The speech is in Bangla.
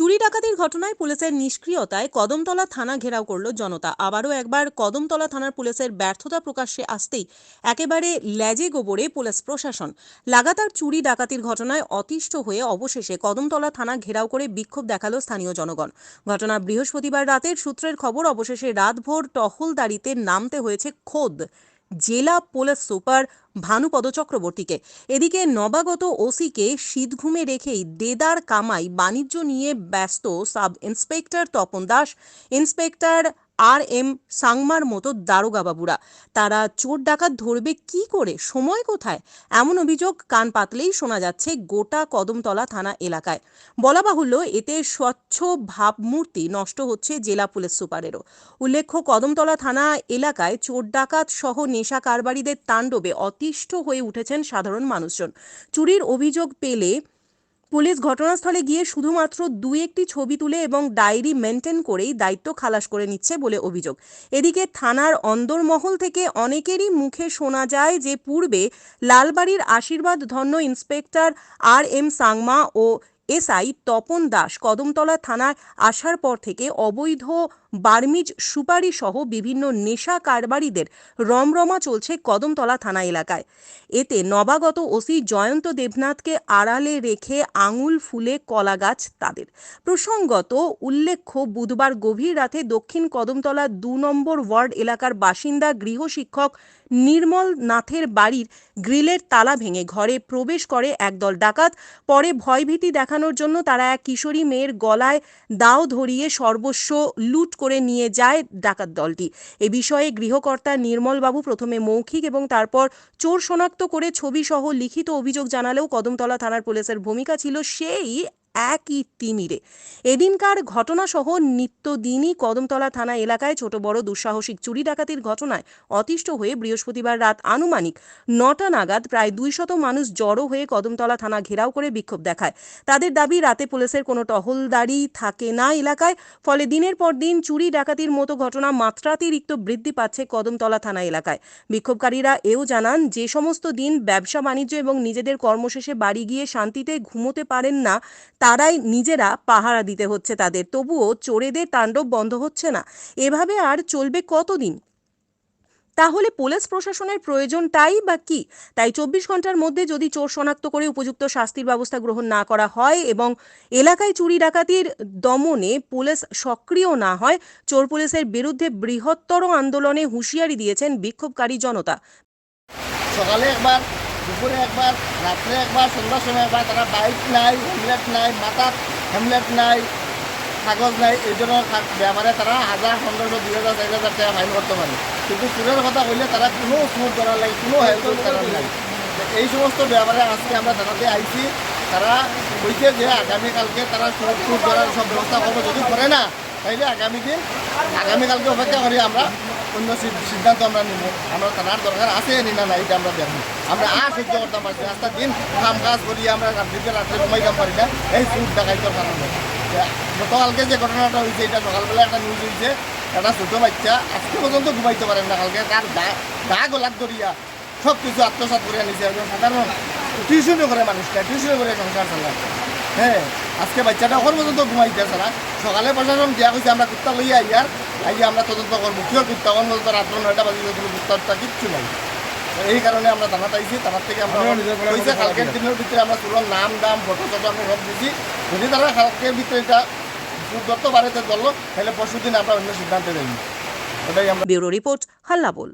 চুরি ডাকাতির ঘটনায় পুলিশের নিষ্ক্রিয়তায় কদমতলা থানা ঘেরাও করল জনতা। আবারও একবার কদমতলা থানার পুলিশের ব্যর্থতা প্রকাশ্যে আসতেই একেবারে ল্যাজে গোবরে পুলিশ প্রশাসন। লাগাতার চুরি ডাকাতির ঘটনায় অতিষ্ঠ হয়ে অবশেষে কদমতলা থানা ঘেরাও করে বিক্ষোভ দেখাল স্থানীয় জনগণ। ঘটনা বৃহস্পতিবার রাতের সূত্রের খবর, অবশেষে রাতভর টহলদারিতে নামতে হয়েছে খোদ। জেলা পুলিশ সুপার ভানুপদ চক্রবর্তীকে এদিকে নবাগত ওসিকে শীতঘুমে রেখেই দেদার কামাই বাণিজ্য নিয়ে ব্যস্ত sub inspector Tapan Das. Inspector R M সাংমার মতো দারোগা বাবুরা তারা চোর ডাকাত ধরবে কি করে? সময় কোথায়? এমন অভিযোগ কান পাতলেই শোনা যাচ্ছে গোটা কদমতলা থানা এলাকায়। বলা বাহুল্য, এতে স্বচ্ছ ভাবমূর্তি নষ্ট হচ্ছে জেলা পুলিশ সুপারেরও। উল্লেখ্য, কদমতলা থানা এলাকায় চোর ডাকাত সহ নেশা কারবারিদের তাণ্ডবে অতিষ্ঠ হয়ে উঠেছেন সাধারণ মানুষজন। চুরির অভিযোগ পেলে পুলিশ ঘটনাস্থলে গিয়ে শুধুমাত্র দু একটি ছবি তুলে এবং ডায়েরি মেনটেন করেই দায়িত্ব খালাস করে নিচ্ছে বলে অভিযোগ। এদিকে থানার অন্দরমহল থেকে অনেকেরই মুখে শোনা যায় যে, পূর্বে লালবাড়ির আশীর্বাদ ধন্য ইন্সপেক্টর আর এম সাংমা ও এসআই তপন দাস কদমতলা থানায় আসার পর থেকে অবৈধ বার্মিজ সুপারি সহ বিভিন্ন নেশা কারবারিদের রমরমা চলছে কদমতলা থানা এলাকায়। এতে নবাগত ওসি জয়ন্ত দেবনাথকে আড়ালে রেখে আঙুল ফুলে কলা গাছ তাদের। প্রসঙ্গত, উল্লেখ্য, বুধবার গভীর রাতে দক্ষিণ কদমতলা দু নম্বর ওয়ার্ড এলাকার বাসিন্দা গৃহশিক্ষক নির্মল নাথের বাড়ির গ্রিলের তালা ভেঙে ঘরে প্রবেশ করে একদল ডাকাত। পরে ভয়ভীতি দেখানোর জন্য তারা এক কিশোরী মেয়ের গলায় দাও ধরিয়ে সর্বস্ব লুট করে নিয়ে যায় ডাকাত দলটি। এ বিষয়ে গৃহকর্তা নির্মলবাবু প্রথমে মৌখিক এবং তারপর চোর শনাক্ত করে ছবি সহ লিখিত অভিযোগ জানালেও কদমতলা থানার পুলিশের ভূমিকা ছিল সেই একই তিমিরে। এদিনকার ঘটনাসহ নিত্যদিনই কদমতলা থানা এলাকায় ছোট বড় দুঃসাহসিক চুরি ডাকাতির ঘটনায় অতিষ্ঠ হয়ে বৃহস্পতিবার রাত আনুমানিক নটা নাগাদ প্রায় দুইশত মানুষ জড়ো হয়ে কদমতলা থানা ঘেরাও করে বিক্ষোভ দেখায়। তাদের দাবি, রাতে পুলিশের কোনো টহলদারি থাকে না এলাকায়, ফলে দিনের পর দিন চুরি ডাকাতির মতো ঘটনা মাত্রাতিরিক্ত বৃদ্ধি পাচ্ছে কদমতলা থানা এলাকায়। বিক্ষোভকারীরা এও জানান, যে সমস্ত দিন ব্যবসা, বাণিজ্য এবং নিজেদের কর্মশেষে বাড়ি গিয়ে শান্তিতে ঘুমোতে পারেন না তারাই নিজেরা পাহারা দিতে হচ্ছে তাদের। তবুও চোরেদের তাণ্ডব বন্ধ হচ্ছে না। এভাবে আর চলবে কতদিন? তাহলে পুলিশ প্রশাসনের প্রয়োজনটাই বা কি? তাই চব্বিশ ঘণ্টার মধ্যে যদি চোর শনাক্ত করে উপযুক্ত শাস্তির ব্যবস্থা গ্রহণ না করা হয় এবং এলাকায় চুরি ডাকাতির দমনে পুলিশ সক্রিয় না হয়, চোর পুলিশের বিরুদ্ধে বৃহত্তর আন্দোলনে হুঁশিয়ারি দিয়েছেন বিক্ষোভকারী জনতা। সকালে একবার দুপুরে একবার, রাত্রে একবার, সন্ধ্যার সময় একবার, তারা বাইক নাই হেমলেট নাই মাথার হেমলেট নাই, কাগজ নাই, এই কাজ- ব্যাপারে তারা হাজার পনেরোশো দুই হাজার চার হাজার টাকা ফাইন করতে পারে কিন্তু চুরের কথা বললে তারা কোনো সুর করার লাগে কোনো হেল্প করার তো এই সমস্ত ব্যাপারে আজকে আমরা জানাতে আইছি তারা বলছে যে আগামীকালকে তারা সুর করার সব ব্যবস্থা করব যদি করে না, তাইলে আগামী দিন, আগামীকালকে অপেক্ষা করি আমরা অন্য সিদ্ধান্ত আমরা নিব। আমরা তার দরকার আছে নি না এটা আমরা দেখব। আমরা আর সহ্য করতাম পারছি আস্তা দিন কাম কাজ করি, আমরা রাত্রিতে রাত্রে ঘুমাইতাম পারি না। এই সুদ ডাকাইতে কারণে গতকালকে যে ঘটনাটা হয়েছে, এটা সকালবেলা একটা নিউজ হয়েছে। একটা ছোটো বাচ্চা আজকে পর্যন্ত ঘুমাইতে পারেন না কালকে। তার গা গা গোলাপ ধরিয়া সব কিছু আত্মসাত করে নিছে। একজন সাধারণ টিউশনও করে মানুষটা টিউশনও করে সংসার চালায়। হ্যাঁ আজকে বাচ্চাটা এখন পর্যন্ত ঘুমাইতে না। সকালে প্রশাসন দিয়া হয়েছে আমরা কুত্তা লইয়া আইয়ার যে আমরা তদন্ত করব কিয় কুত্তা এখন পর্যন্ত রাত্র নয়টা বাজে কোনো বুঝতে কিচ্ছু নাই। এই কারণে আমরা থানাতে আইছি থানার থেকে আমরা কালকের দিনের ভিতরে আমরা চুলোর নাম দাম ফটো ফটো আমরা সব দিছি। যদি তারা কালকের ভিতরে এটা দত্ত বাড়িতে ধরলো তাহলে পরশু দিন আমরা অন্য সিদ্ধান্তে যাইনি। ওটাই আমরা ব্যুরো রিপোর্ট হাল্লা বল